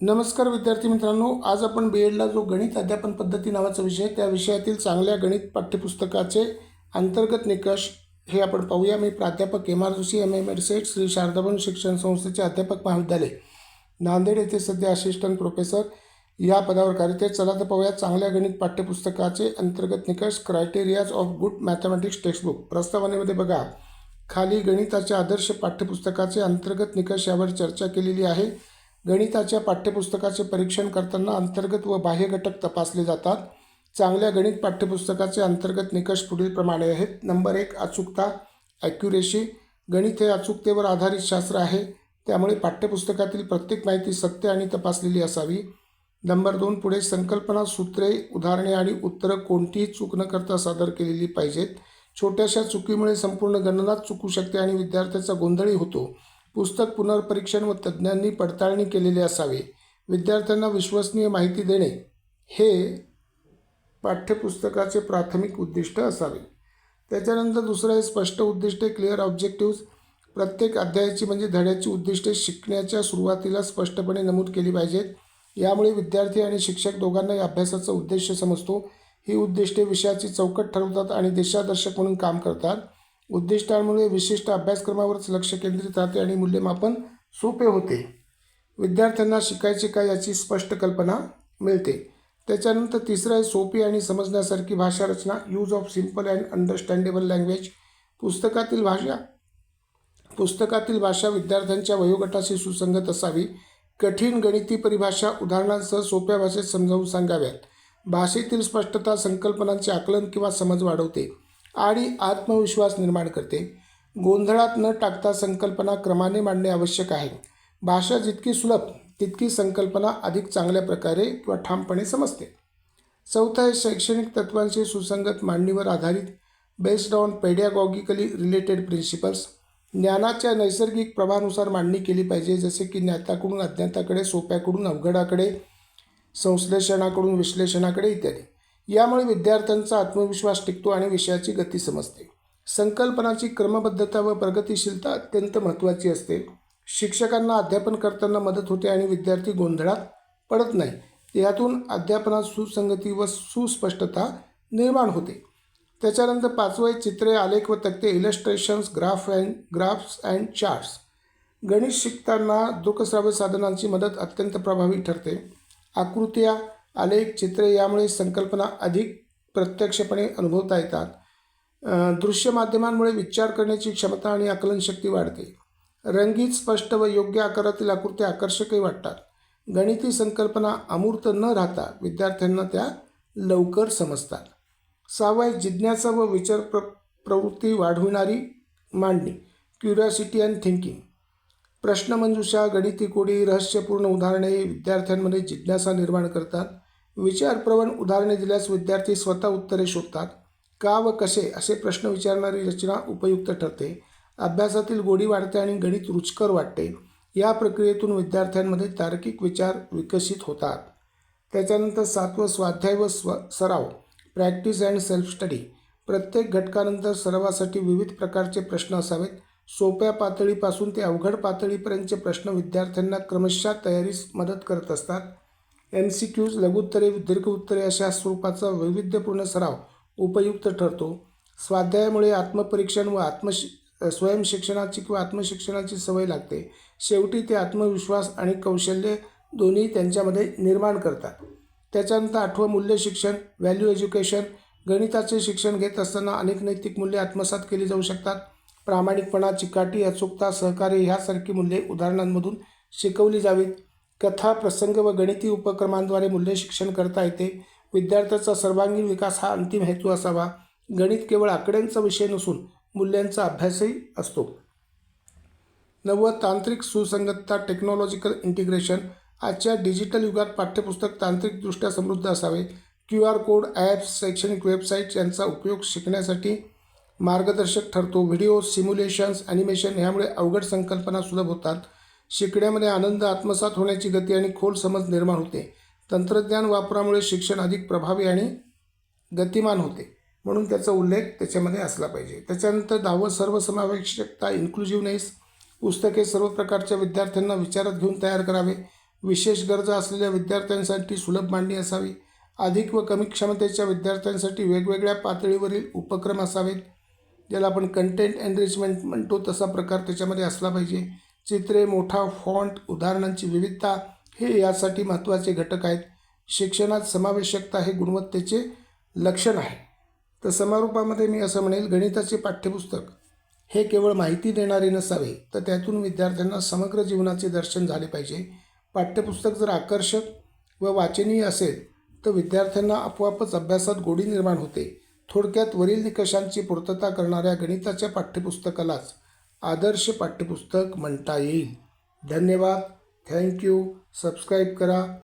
नमस्कार विद्यार्थी मित्रांनो आज आपण बी एडला जो गणित अध्यापन पद्धती नावाचा विषय त्या विषयातील चांगल्या गणित पाठ्यपुस्तकाचे अंतर्गत निकष हे आपण पाहूया. मी प्राध्यापक M R Joshi M M ad set Shri शारदाबन शिक्षण संस्थेचे अध्यापक महाविद्यालय नांदेड येथे सध्या असिस्टंट प्रोफेसर या पदावर कार्यरत चला तर पाहूया चांगल्या गणित पाठ्यपुस्तकाचे अंतर्गत निकष criterias of good mathematics textbook प्रस्तावनेमध्ये बघा खाली गणिताच्या आदर्श पाठ्यपुस्तकाचे अंतर्गत निकष यावर चर्चा केलेली आहे. गणिताच्या पाठ्यपुस्तकाचे परीक्षण करताना अंतर्गत व बाह्य घटक तपासले जातात. चांगल्या गणित पाठ्यपुस्तकाचे अंतर्गत निकष पुढीलप्रमाणे आहेत. नंबर एक अचूकता ॲक्युरेशी गणित हे अचूकतेवर आधारित शास्त्र आहे. त्यामुळे पाठ्यपुस्तकातील प्रत्येक माहिती सत्य आणि तपासलेली असावी. नंबर दोन पुढे संकल्पना सूत्रे उदाहरणे आणि उत्तरं कोणतीही चूक न करता सादर केलेली पाहिजेत. छोट्याशा चुकीमुळे संपूर्ण गणनाच चुकू शकते आणि विद्यार्थ्याचा गोंधळही होतो. पुस्तक पुनर्परीक्षण व तज्ज्ञांनी पडताळणी केलेली असावे. विद्यार्थ्यांना विश्वसनीय माहिती देणे हे पाठ्यपुस्तकाचे प्राथमिक उद्दिष्ट असावे. त्याच्यानंतर दुसरं आहे स्पष्ट उद्दिष्टे क्लिअर ऑब्जेक्टिव्ज प्रत्येक अध्यायाची म्हणजे धड्याची उद्दिष्टे शिकण्याच्या सुरुवातीला स्पष्टपणे नमूद केली पाहिजेत. यामुळे विद्यार्थी आणि शिक्षक दोघांनाही अभ्यासाचा उद्देश समजतो. ही उद्दिष्टे विषयाची चौकट ठरवतात आणि दिशादर्शक म्हणून काम करतात. उद्दिष्टांमुळे विशिष्ट अभ्यासक्रमावरच लक्ष केंद्रित राहते आणि मूल्यमापन सोपे होते. विद्यार्थ्यांना शिकायचे काय याची स्पष्ट कल्पना मिळते. त्याच्यानंतर तिसरं आहे सोपी आणि समजण्यासारखी भाषा रचना use of simple and understandable language पुस्तकातील भाषा पुस्तकातील भाषा विद्यार्थ्यांच्या वयोगटाशी सुसंगत असावी. कठीण गणिती परिभाषा उदाहरणांसह सोप्या भाषेत समजावून सांगाव्यात. भाषेतील स्पष्टता संकल्पनांचे आकलन किंवा समज वाढवते. आणि आत्मविश्वास निर्माण करते. गोंधळात न टाकता संकल्पना क्रमाने मांडणे आवश्यक आहे. भाषा जितकी सुलभ तितकी संकल्पना अधिक चांगल्या प्रकारे किंवा ठामपणे समजते. चौथा आहे शैक्षणिक तत्वांशी सुसंगत मांडणीवर आधारित based on pedagogically related principles ज्ञानाच्या नैसर्गिक प्रभानुसार मांडणी केली पाहिजे जसे की ज्ञाताकडून अज्ञाताकडे सोप्याकडून अवघडाकडे संश्लेषणाकडून विश्लेषणाकडे इत्यादी. यामुळे विद्यार्थ्यांचा आत्मविश्वास टिकतो आणि विषयाची गती समजते. संकल्पनाची क्रमबद्धता व प्रगतिशीलता अत्यंत महत्त्वाची असते. शिक्षकांना अध्यापन करताना मदत होते आणि विद्यार्थी गोंधळात पडत नाही. यातून अध्यापनात सुसंगती व सुस्पष्टता निर्माण होते. त्याच्यानंतर पाचवं चित्रे आलेख व तक्ते illustrations graph and graphs and charts गणित शिकताना दृकश्राव्य साधनांची मदत अत्यंत प्रभावी ठरते. आकृत्या आलेख चित्रे यामुळे संकल्पना अधिक प्रत्यक्षपणे अनुभवता येतात. दृश्य माध्यमांमुळे विचार करण्याची क्षमता आणि आकलनशक्ती वाढते. रंगीत स्पष्ट व योग्य आकारातील आकृत्या आकर्षकही वाटतात. गणिती संकल्पना अमूर्त न राहता विद्यार्थ्यांना त्या लवकर समजतात. सहावाय जिज्ञासा व विचार प्र प्रवृत्ती वाढविणारी मांडणी क्युरियासिटी अँड थिंकिंग. प्रश्नमंजुषा गणिती कोडी रहस्यपूर्ण उदाहरणे विद्यार्थ्यांमध्ये जिज्ञासा निर्माण करतात. विचारप्रवण उदाहरणे दिल्यास विद्यार्थी स्वतः उत्तरे शोधतात. का व कसे? असे प्रश्न विचारणारी रचना उपयुक्त ठरते. अभ्यासातील गोडी वाढते आणि गणित रुचकर वाटते. या प्रक्रियेतून विद्यार्थ्यांमध्ये तार्किक विचार विकसित होतात. त्याच्यानंतर सातवं स्वाध्याय व स्व सराव प्रॅक्टिस अँड सेल्फ स्टडी. प्रत्येक घटकानंतर सरावासाठी विविध प्रकारचे प्रश्न असावेत. सोप्या पातळीपासून ते अवघड पातळीपर्यंतचे प्रश्न विद्यार्थ्यांना क्रमशः तयारीस मदत करत असतात. एम सी क्यूज लघुत्तरे दीर्घ उत्तरे अशा स्वरूपाचा वैविध्यपूर्ण सराव उपयुक्त ठरतो. स्वाध्यायामुळे आत्मपरीक्षण व आत्मशि स्वयंशिक्षणाची किंवा आत्मशिक्षणाची सवय लागते. शेवटी ते आत्मविश्वास आणि कौशल्य दोन्ही त्यांच्यामध्ये निर्माण करतात. त्याच्यानंतर आठवं मूल्य शिक्षण व्हॅल्यू एज्युकेशन गणिताचे शिक्षण घेत असताना अनेक नैतिक मूल्ये आत्मसात केली जाऊ शकतात. प्रामाणिकपणा चिकाटी अचूकता सहकार्य ह्यासारखी मूल्ये उदाहरणांमधून शिकवली जावीत. कथा प्रसंग व गणिती उपक्रमांद्वारे मूल्य शिक्षण करता येते. विद्यार्थ्याचा सर्वांगीण विकास हा अंतिम हेतू असावा. गणित केवळ आकड्यांचा विषय नसून मूल्यांचा अभ्यासही असतो. नववं तांत्रिक सुसंगतता टेक्नॉलॉजिकल इंटिग्रेशन. आजच्या डिजिटल युगात पाठ्यपुस्तक तांत्रिकदृष्ट्या समृद्ध असावे. क्यू आर कोड ॲप्स शैक्षणिक वेबसाईट्स यांचा उपयोग शिकण्यासाठी मार्गदर्शक ठरतो. व्हिडिओ सिम्युलेशन्स ॲनिमेशन ह्यामुळे अवघड संकल्पना सुलभ होतात. शिकण्यामध्ये आनंद आत्मसात होण्याची गती आणि खोल समज निर्माण होते. तंत्रज्ञान वापरामुळे शिक्षण अधिक प्रभावी आणि गतिमान होते. म्हणून त्याचा उल्लेख त्याच्यामध्ये असला पाहिजे. त्याच्यानंतर दहावं सर्वसमावेशकता इन्क्लुझिव्हनेस पुस्तके सर्व प्रकारच्या विद्यार्थ्यांना विचारात घेऊन तयार करावे. विशेष गरजा असलेल्या विद्यार्थ्यांसाठी सुलभ मांडणी असावी. अधिक व कमी क्षमतेच्या विद्यार्थ्यांसाठी वेगवेगळ्या पातळीवरील उपक्रम असावेत ज्याला आपण कंटेंट एनरिचमेंट म्हणतो. तसा प्रकार त्याच्यामध्ये असला पाहिजे. चित्रे मोठा फॉन्ट उदाहरणांची विविधता हे यासाठी महत्त्वाचे घटक आहेत. शिक्षणात समावेशकता हे गुणवत्तेचे लक्षण आहे. तर समारोपामध्ये मी असं म्हणेल गणिताचे पाठ्यपुस्तक हे केवळ माहिती देणारे नसावे तर त्यातून विद्यार्थ्यांना समग्र जीवनाचे दर्शन झाले पाहिजे. पाठ्यपुस्तक जर आकर्षक व वाचनीय असेल तर विद्यार्थ्यांना आपोआपच अभ्यासात गोडी निर्माण होते. थोडक्यात वरील निकषांची पूर्तता करणाऱ्या गणिताच्या पाठ्यपुस्तकालाच आदर्श पाठ्यपुस्तक म्हणता येईल. धन्यवाद. थँक्यू सबस्क्राईब करा.